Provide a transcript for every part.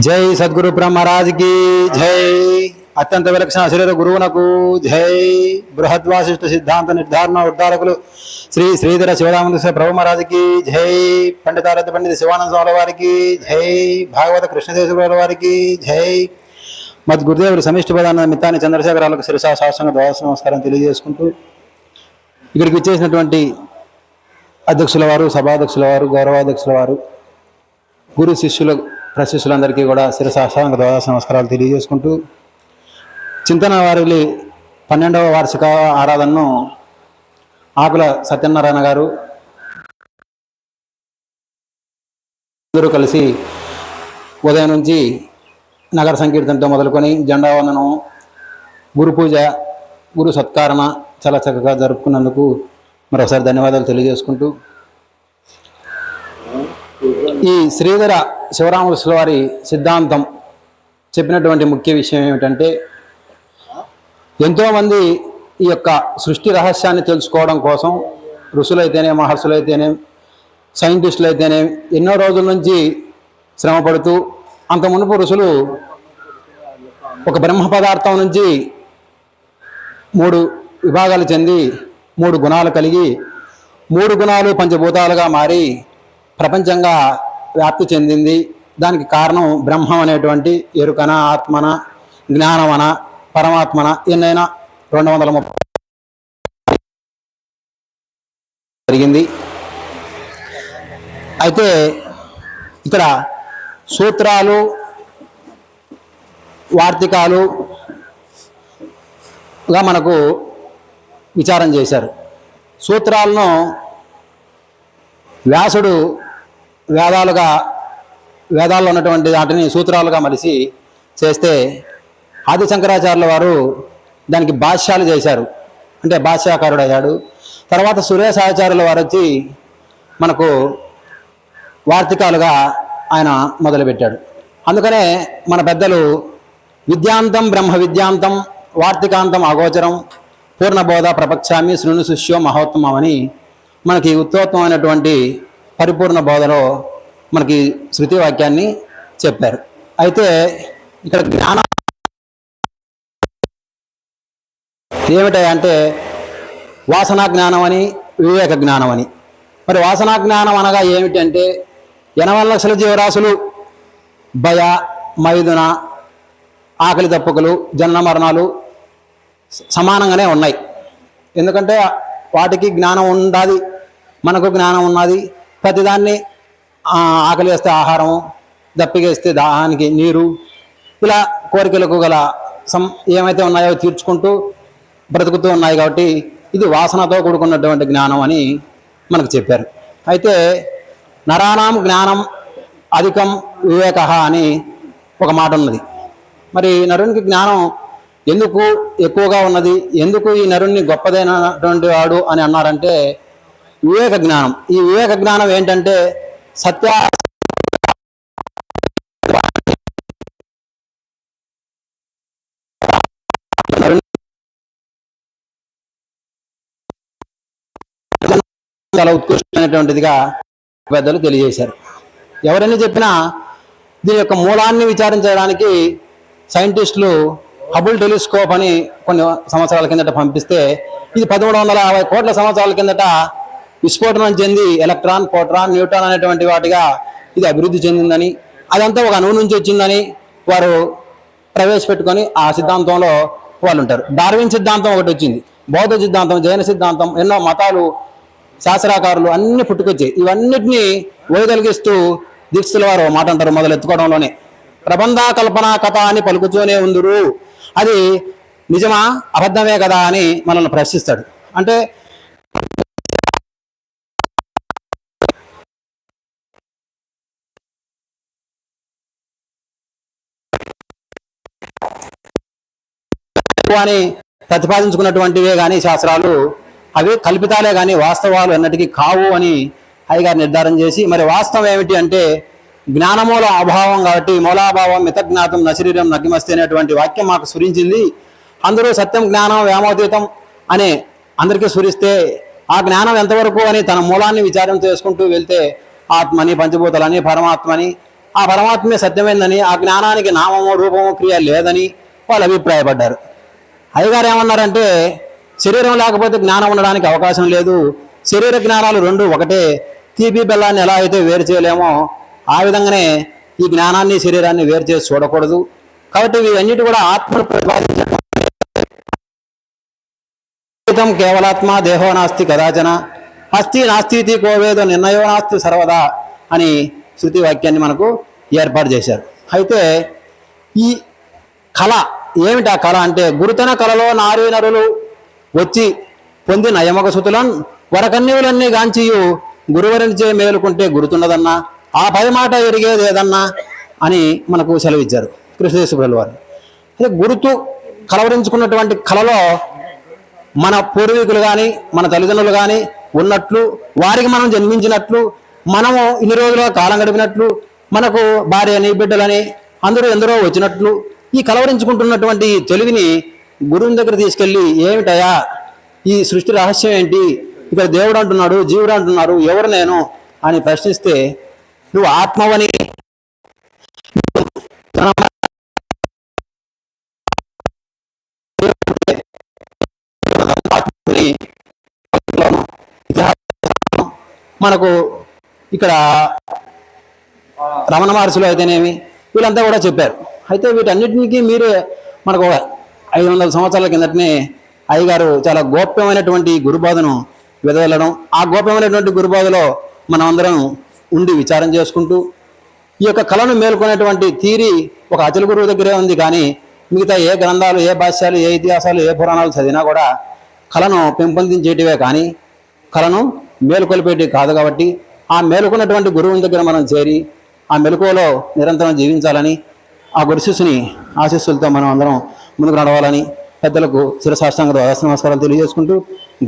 జై సద్గురు బ్రహ్మరాజ్కి జై. అత్యంత విలక్షణ శరీర గురువునకు జై. బృహద్వాసిష్ట సిద్ధాంత నిర్ధారణ ఉద్ధారకులు శ్రీ శ్రీధర శివరామకృష్ణ ప్రభు మహారాజుకి జై. పండితారథ పండిత శివానంద స్వామి వారికి జై. భాగవత కృష్ణదేశ వారికి జై. మద్గురుదేవుడు సమిష్టి ప్రధాన మిత్తాన్ని చంద్రశేఖరాలకు శిరసా శాస్త్రంగా ద్వాదశ నమస్కారం తెలియజేసుకుంటూ ఇక్కడికి వచ్చేసినటువంటి అధ్యక్షుల వారు సభాధ్యక్షుల వారు గౌరవాధ్యక్షుల వారు గురు శిష్యుల ప్రశిష్యులందరికీ కూడా శిరసాష్టాంగ ద్వాదశ నమస్కారాలు తెలియజేసుకుంటూ చింతన వారి పన్నెండవ వార్షిక ఆరాధనను ఆకుల సత్యనారాయణ గారు అందరూ కలిసి ఉదయం నుంచి నగర సంకీర్తనతో మొదలుకొని జెండా వందనం గురు పూజ గురు సత్కారణ చాలా చక్కగా జరుపుకున్నందుకు మరొకసారి ధన్యవాదాలు తెలియజేసుకుంటూ ఈ శ్రీధర శివరామకృష్ణ వారి సిద్ధాంతం చెప్పినటువంటి ముఖ్య విషయం ఏమిటంటే ఎంతోమంది ఈ యొక్క సృష్టి రహస్యాన్ని తెలుసుకోవడం కోసం ఋషులైతేనే మహర్షులైతేనే సైంటిస్టులు అయితేనే ఎన్నో రోజుల నుంచి శ్రమ పడుతూ అంత మునుపు ఋషులు ఒక బ్రహ్మ పదార్థం నుంచి మూడు విభాగాలు చెంది మూడు గుణాలు కలిగి మూడు గుణాలు పంచభూతాలుగా మారి ప్రపంచంగా వ్యాప్తి చెందింది. దానికి కారణం బ్రహ్మం అనేటువంటి ఎరుకన ఆత్మన జ్ఞానమన పరమాత్మన ఎన్నైనా రెండు వందల ముప్పై జరిగింది. అయితే ఇక్కడ సూత్రాలు వార్తికాలుగా మనకు విచారం చేశారు. సూత్రాలను వ్యాసుడు వేదాలుగా వేదాల్లో ఉన్నటువంటి వాటిని సూత్రాలుగా మలిసి చేస్తే ఆది శంకరాచార్యుల వారు దానికి భాష్యాలు చేశారు. అంటే భాష్యాకారుడు అయ్యాడు తర్వాత సురేశాచార్యుల వారు వచ్చి మనకు వార్తికాలుగా ఆయన మొదలుపెట్టాడు. అందుకనే మన పెద్దలు విద్యాంతం బ్రహ్మ విద్యాంతం వార్తికాంతం అగోచరం పూర్ణబోధ ప్రపక్షామి శృణు శిష్యో మహోత్తమం అని మనకి ఉత్తోత్తమైనటువంటి పరిపూర్ణ బోధలో మనకి శృతి వాక్యాన్ని చెప్పారు. అయితే ఇక్కడ జ్ఞానం ఏమిటంటే వాసనా జ్ఞానం అని వివేక జ్ఞానం అని మరి వాసనా జ్ఞానం అనగా ఏమిటంటే ఎనభై లక్షల జీవరాశులు భయ మైదున ఆకలి తప్పుకలు జన్మ మరణాలు సమానంగానే ఉన్నాయి. ఎందుకంటే వాటికి జ్ఞానం ఉండాలి మనకు జ్ఞానం ఉన్నది ప్రతిదాన్ని ఆకలి వేస్తే ఆహారం దప్పిగేస్తే దాహానికి నీరు ఇలా కోరికలకు గల సం ఏమైతే ఉన్నాయో తీర్చుకుంటూ బ్రతుకుతూ ఉన్నాయి కాబట్టి ఇది వాసనతో కూడుకున్నటువంటి జ్ఞానం అని మనకు చెప్పారు. అయితే నరాణం జ్ఞానం అధికం వివేక అని ఒక మాట ఉన్నది. మరి నరునికి జ్ఞానం ఎందుకు ఎక్కువగా ఉన్నది? ఎందుకు ఈ నరుణ్ణి గొప్పదైనటువంటి వాడు అని అన్నారంటే వివేక జ్ఞానం. ఈ వివేక జ్ఞానం ఏంటంటే సత్య చాలా ఉత్కృష్టమైనటువంటిదిగా పెద్దలు తెలియజేశారు. ఎవరైనా చెప్పినా దీని యొక్క మూలాన్ని విచారించడానికి సైంటిస్టులు హబుల్ టెలిస్కోప్ అని కొన్ని సంవత్సరాల కిందట పంపిస్తే ఇది పదమూడు వందల యాభై కోట్ల సంవత్సరాల కిందట విస్ఫోటనం చెంది ఎలక్ట్రాన్ పోట్రాన్ న్యూట్రాన్ అనేటువంటి వాటిగా ఇది అభివృద్ధి చెందిందని అదంతా ఒక అణువు నుంచి వచ్చిందని వారు ప్రవేశపెట్టుకొని ఆ సిద్ధాంతంలో వాళ్ళు ఉంటారు డార్విన్ సిద్ధాంతం ఒకటి వచ్చింది బౌద్ధ సిద్ధాంతం జైన సిద్ధాంతం ఎన్నో మతాలు శాస్త్రాకారులు అన్ని పుట్టుకొచ్చాయి. ఇవన్నిటినీ వైదొలిగిస్తూ దీక్షల వారు మాట అంటారు మొదలు ఎత్తుకోవడంలోనే. ప్రబంధ కల్పన కథ అని పలుకుతూనే ఉందరు. అది నిజమా అబద్ధమే కదా అని మనల్ని ప్రశ్నిస్తాడు. అంటే అని ప్రతిపాదించుకున్నటువంటివే కానీ శాస్త్రాలు. అవి కల్పితాలే కానీ వాస్తవాలు అన్నటికీ కావు అని అయ్యగారు నిర్ధారణ చేసి మరి వాస్తవం ఏమిటి అంటే జ్ఞానమూల అభావం కాబట్టి మూలాభావం మితజ్ఞాతం నశరీరం నగ్గిమస్తే అనేటువంటి వాక్యం మాకు స్ఫురించింది. అందరూ సత్యం జ్ఞానం వ్యామోతీతం అనే అందరికీ స్ఫురిస్తే ఆ జ్ఞానం ఎంతవరకు అని తన మూలాన్ని విచారం చేసుకుంటూ వెళ్తే ఆత్మని పంచభూతాలని పరమాత్మని ఆ పరమాత్మే సత్యమైందని ఆ జ్ఞానానికి నామము రూపము క్రియ లేదని వాళ్ళు అభిప్రాయపడ్డారు. అయ్యగారు ఏమన్నారంటే శరీరం లేకపోతే జ్ఞానం ఉండడానికి అవకాశం లేదు. శరీర జ్ఞానాలు రెండు ఒకటే. తీపి బెల్లాన్ని ఎలా అయితే వేరు చేయలేమో ఆ విధంగానే ఈ జ్ఞానాన్ని శరీరాన్ని వేరు చేసి చూడకూడదు. కాబట్టి ఇవన్నిటి కూడా ఆత్మను ప్రతిపాదించడం కేవలాత్మ దేహో నాస్తి కదాచన. అస్థి నాస్తి కోవేదో నిర్ణయో నాస్తి సర్వదా అని శృతి వాక్యాన్ని మనకు ఏర్పాటు చేశారు. అయితే ఈ కళ ఏమిటి ఆ కళ అంటే గురుతన కళలో నారీ నరులు వచ్చి పొంది యమక సుతులన్ వరకన్యులన్నీ గాంచియు గురువరించే మేలుకుంటే గుర్తున్నదన్నా ఆ పది మాట ఎరిగేది ఏదన్నా అని మనకు సెలవిచ్చారు కృష్ణదేశ్వరుల వారు. అయితే గురుతు కలవరించుకున్నటువంటి కళలో మన పూర్వీకులు కానీ మన తల్లిదండ్రులు కానీ ఉన్నట్లు వారికి మనం జన్మించినట్లు మనము ఇన్ని రోజులుగా కాలం గడిపినట్లు మనకు భార్య అని బిడ్డలని అందరూ ఎందరో వచ్చినట్లు ఈ కలవరించుకుంటున్నటువంటి తెలివిని గురువుని దగ్గర తీసుకెళ్ళి ఏమిటయా ఈ సృష్టి రహస్యం ఏంటి? ఇక్కడ దేవుడు అంటున్నాడు జీవుడు అంటున్నారు ఎవరు నేను? అని ప్రశ్నిస్తే నువ్వు ఆత్మవని. మనకు ఇక్కడ రమణ మహర్షులు అయితేనేమి? వీళ్ళంతా కూడా చెప్పారు. అయితే వీటన్నిటికీ మీరు మనకు ఐదు వందల సంవత్సరాల కిందటనే అయ్యగారు చాలా గోప్యమైనటువంటి గురుబాధను వెదలడం ఆ గోప్యమైనటువంటి గురుబాధలో మనం అందరం ఉండి విచారం చేసుకుంటూ ఈ యొక్క కళను మేల్కొనేటువంటి తీరి ఒక అచల గురువు దగ్గరే ఉంది. కానీ మిగతా ఏ గ్రంథాలు ఏ భాష్యాలు ఏ ఇతిహాసాలు ఏ పురాణాలు చదివినా కూడా కళను పెంపొందించేటివే. కానీ కళను మేలుకొలిపేటివి కాదు కాబట్టి ఆ మేలుకున్నటువంటి గురువుని దగ్గర మనం చేరి ఆ మెలకువలో నిరంతరం జీవించాలని ఆ గురుశిష్యుని ఆశీస్సులతో మనం అందరం ముందుకు నడవాలని పెద్దలకు శిరసాష్టాంగ నమస్కారాలు తెలియజేసుకుంటూ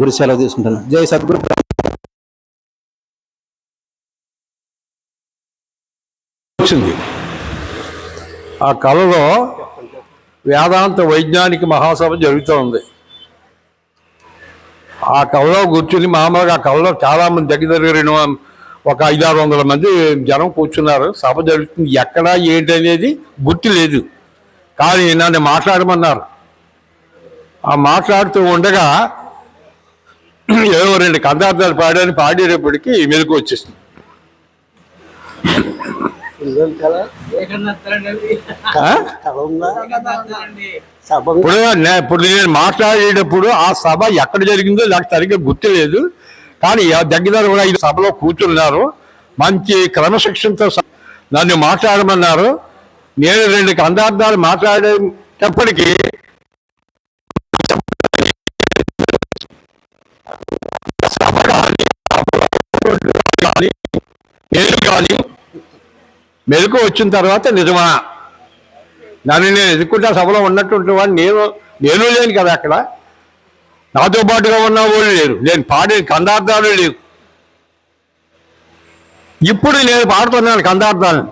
గురు సెలవు తీసుకుంటున్నాను జై సద్గురు. వచ్చింది. ఆ కళలో వేదాంత వైజ్ఞానిక మహాసభ జరుగుతూ ఉంది. ఆ కళలో కూర్చుని మామూలుగా ఆ కళలో చాలా మంది దగ్గర దగ్గర ఒక ఐదారు వందల మంది జనం కూర్చున్నారు. సభ జరుగుతుంది. ఎక్కడ ఏంటి అనేది గుర్తు లేదు. కానీ నన్ను మాట్లాడమన్నారు. ఆ మాట్లాడుతూ ఉండగా ఏవో రెండు కందార్థాలు పాడని. పాడేటప్పటికి మెలకు వచ్చేసింది? ఇప్పుడు ఇప్పుడు నేను మాట్లాడేటప్పుడు ఆ సభ ఎక్కడ జరిగిందో నాకు సరిగ్గా గుర్తులేదు కానీ ఆ దగ్గర కూడా ఈ సభలో కూర్చున్నారు. మంచి క్రమశిక్షణతో స- నన్ను మాట్లాడమన్నారు. నేను రెండు కందార్థాలు మాట్లాడేటప్పటికీ కానీ, నేను కానీ మెలకు వచ్చిన తర్వాత నిజమా? నన్ను నేను ఎదుర్కొంటే సభలో ఉన్నటువంటి వాడిని నేను నేను లేను కదా అక్కడ. నాతో పాటుగా ఉన్న వాళ్ళు లేరు. నేను పాడే కందార్థాలు లేవు. ఇప్పుడు నేను పాడుతున్నాను కందార్థాలు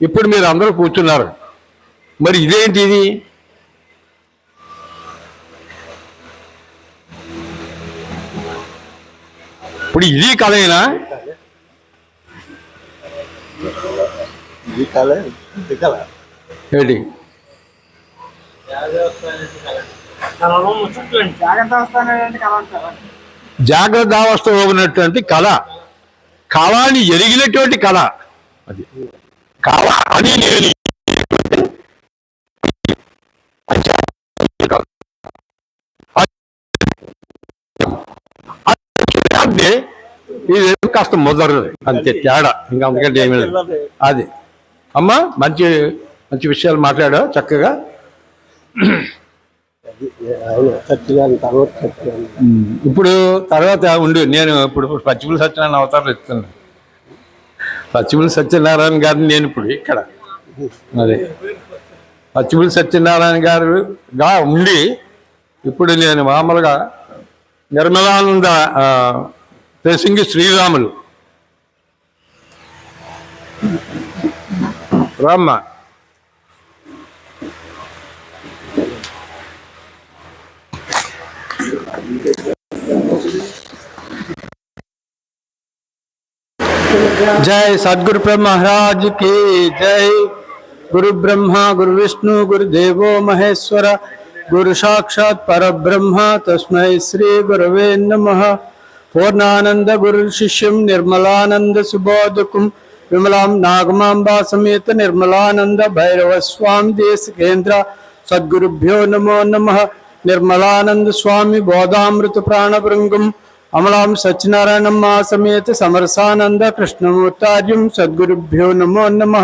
ఇప్పుడు మీరు అందరూ కూర్చున్నారు. మరి ఇదేంటి ఇది? ఇప్పుడు ఇది కళ ఏంటి? జాగ్రత్త అవస్థలో ఉన్నటువంటి కళ కళ. అని ఎరిగినటువంటి కళ. అది. కళ అని నేను అంటే ఇది కాస్త ముదరదు అంతే తేడా. ఇంకా అందుకంటే ఏమీ లేదు. అది. అమ్మా మంచి మంచి విషయాలు మాట్లాడా చక్కగా ఆయన సత్యాన్ని తర్వాత సత్యాన్ని ఇప్పుడు తర్వాత ఉండు నేను ఇప్పుడు పచ్చిపుల సత్యనారాయణ అవతారం ఎత్తున్నాను పచ్చిపుల సత్యనారాయణ గారిని నేను ఇప్పుడు ఇక్కడ. అదే. పచ్చిపుల సత్యనారాయణ గారుగా ఉండి ఇప్పుడు నేను మామూలుగా నిర్మలానంద ప్రసింగి శ్రీరాములు. రామ్మ. जय सदगुरु ब्रह्म महाराज की जय गुरु ब्रह्मा गुरु विष्णु गुरु देवो महेश्वर गुरु साक्षात पर ब्रह्म तस्मै श्री गुरवे नमः पूर्णानंद गुरु शिष्यम निर्मलानंद सुबोधकुम विमलां नागमांबा समेत निर्मलानंद भैरव स्वामी देश केंद्र सद्गुरुभ्यो नमो नमः निर्मलानंद स्वामी बोधामृत प्राणभृंगम అమలాం సత్యనారాయణమ్మ సమేత సమరసానంద కృష్ణమూర్తార్యం సద్గురుభ్యో నమో నమ.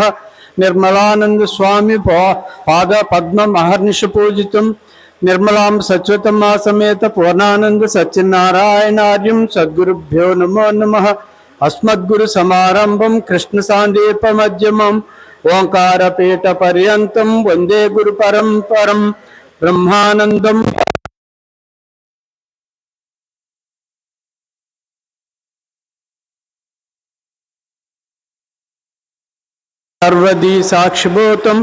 నిర్మలానంద స్వామి పాద పద్మ మహర్నిష పూజితం. నిర్మలాం సత్యతమ్మ సమేత పూర్ణానంద సత్యనారాయణార్యం సద్గురుభ్యో నమో నమ. అస్మద్గురు సమారంభం కృష్ణ సాందీప మధ్యమం. ఓంకారపీఠ పర్యంతం వందే గురు పరంపరం. బ్రహ్మానందం సర్వదీ సాక్షిభూతం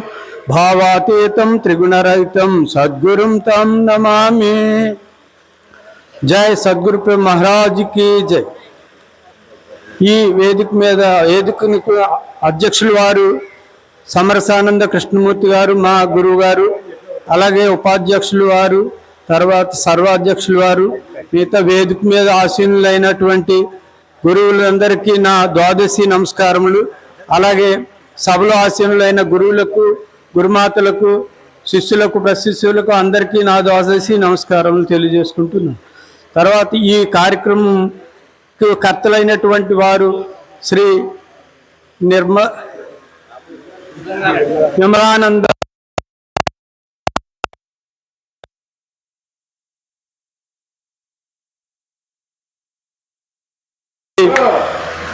భావాతీతం త్రిగుణరహితం సద్గురుం తం నమామి జై సద్గురు మహారాజ్కి జై ఈ వేదిక మీద వేదిక అధ్యక్షులు వారు సమరసానంద కృష్ణమూర్తి గారు మా గురువు గారు అలాగే ఉపాధ్యక్షులు వారు తర్వాత సర్వాధ్యక్షులు వారు మిగతా వేదిక మీద ఆసీనులైనటువంటి గురువులందరికీ నా ద్వాదశి నమస్కారములు. అలాగే సభలో ఆసీనులైన గురువులకు గురుమాతలకు శిష్యులకు ప్రశిష్యులకు అందరికీ నా దోసేసి నమస్కారం తెలియజేసుకుంటున్నాను. తర్వాత ఈ కార్యక్రమం కర్తలైనటువంటి వారు శ్రీ నిర్మ విమలానంద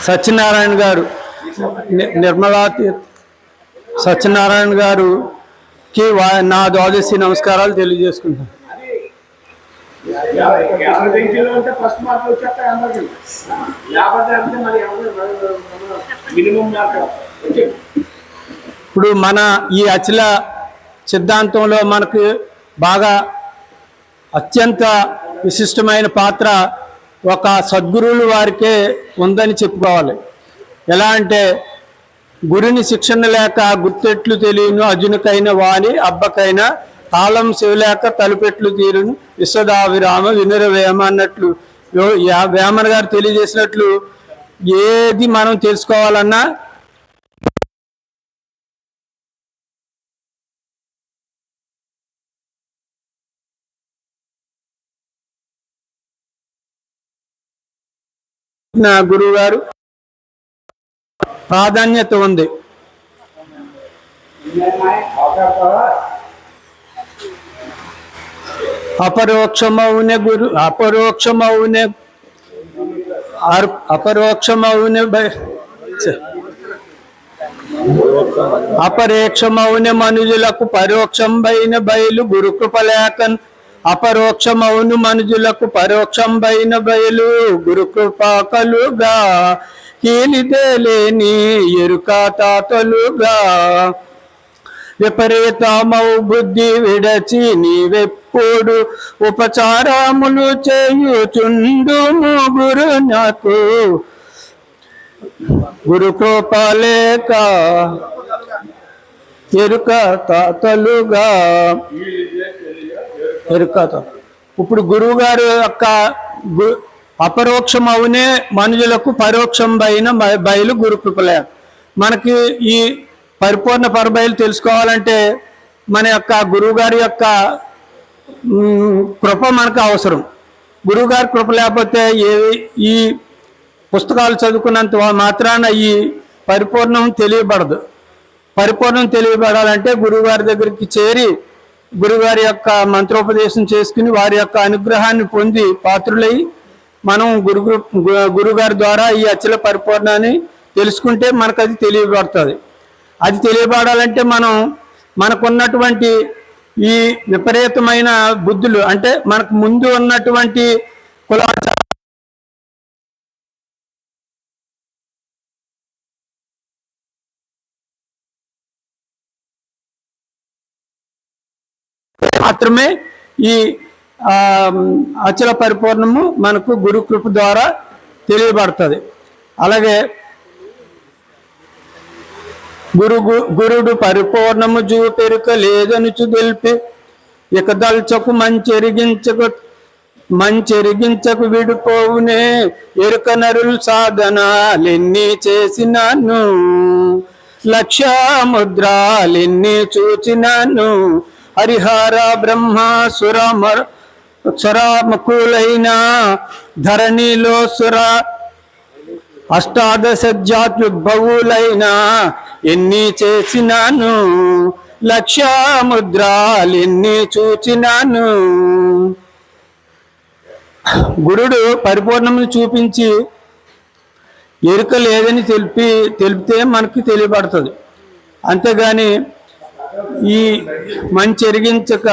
సత్యనారాయణ గారు నిర్మలా సత్యనారాయణ గారుకి వా- నా ద్వాదశి నమస్కారాలు తెలియజేసుకుంటాను ఇప్పుడు మన ఈ అచల సిద్ధాంతంలో మనకు బాగా అత్యంత విశిష్టమైన పాత్ర ఒక సద్గురువులు వారికే ఉందని చెప్పుకోవాలి. ఎలా అంటే గురుని శిక్షణ లేక గుర్తెట్లు తెలియను అర్జునకైన వాణి అబ్బకైనా తాళం శివలేక తలుపెట్లు తీరును విశ్వదావిరామ వినుర వేమ అన్నట్లు వేమన గారు తెలియజేసినట్లు ఏది మనం తెలుసుకోవాలన్నా నా గురువు గారు ప్రాధాన్యత ఉంది. అపరోక్షమౌన గురు అపరోక్షమౌన అపరోక్షమౌన అపరేక్షమౌన మనుజులకు పరోక్షంబైన బయలు గురుకృపలేకన్ అపరోక్షమౌను మనుజులకు పరోక్షంబైన బయలు గురుకృపాకలుగా కీలిదేలేని ఎరుక తాతలుగా. విపరీతమౌ బుద్ధి విడచి నీవెప్పుడు ఉపచారములు చేయుచుండు గురు నాకు. గురు కృపలేక ఎరుక తాతలుగా. ఎరుక ఇప్పుడు గురువు గారు యొక్క అపరోక్షమవునే అపరోక్షం మనుషులకు పరోక్షం పైన బయలు గురుకృపలే. మనకి ఈ పరిపూర్ణ పరబయలు తెలుసుకోవాలంటే మన యొక్క గురువుగారి యొక్క కృప మనకు అవసరం. గురువుగారి కృప లేకపోతే ఏ ఈ పుస్తకాలు చదువుకున్నంత మాత్రాన ఈ పరిపూర్ణం తెలియబడదు. పరిపూర్ణం తెలియబడాలంటే గురువుగారి దగ్గరికి చేరి గురుగారి యొక్క మంత్రోపదేశం చేసుకుని వారి యొక్క అనుగ్రహాన్ని పొంది పాత్రులై మనం గురు గురుగారి ద్వారా ఈ అచ్చల పరిపూర్ణాన్ని తెలుసుకుంటే మనకు అది తెలియబడుతుంది. అది తెలియబడాలంటే మనం మనకున్నటువంటి ఈ విపరీతమైన బుద్ధులు అంటే మనకు ముందు ఉన్నటువంటి కులాచార మాత్రమే ఈ అచల పరిపూర్ణము మనకు గురు కృప ద్వారా తెలియబడుతుంది. అలాగే గురు గురుడు పరిపూర్ణము చూపెరుక లేదనుచు తెలిపి ఇక దల్చకు మంచెరిగించకు మంచెరిగించకు విడిపోవునే ఎరుక నరులు సాధనాలెన్ని చేసినాను లక్ష్యముద్రాలెన్ని చూచినాను హరిహర బ్రహ్మాసుర సురాముకులైన ధరణిలో సుర అష్టాదశ జాత్యుద్భవులైన ఎన్ని చేసినాను? లక్ష ముద్రాలెన్ని చూచినాను? గురుడు పరిపూర్ణమును చూపించి ఎరుక లేదని తెలిపి తెలిపితే మనకి తెలియబడుతుంది. అంతేగాని ఈ మంచి ఎరిగించక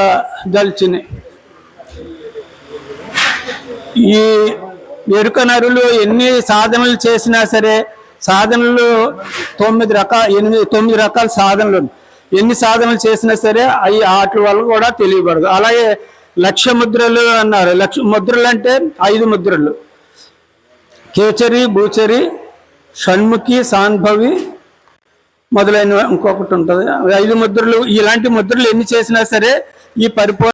దల్చిన ఈ ఎరుక నరులు ఎన్ని సాధనలు చేసినా సరే సాధనలు తొమ్మిది రకాల ఎనిమిది తొమ్మిది రకాల సాధనలు ఎన్ని సాధనలు చేసినా సరే అవి ఆటల వల్ల కూడా తెలియబడదు. అలాగే లక్ష ముద్రలు అన్నారు. లక్ష ముద్రలు అంటే ఐదు ముద్రలు. కేచరి భూచరి షణ్ముఖి సాన్భవి మొదలైన ఇంకొకటి ఉంటుంది. ఐదు ముద్రలు ఇలాంటి ముద్రలు ఎన్ని చేసినా సరే ఈ పరిపూర్ణ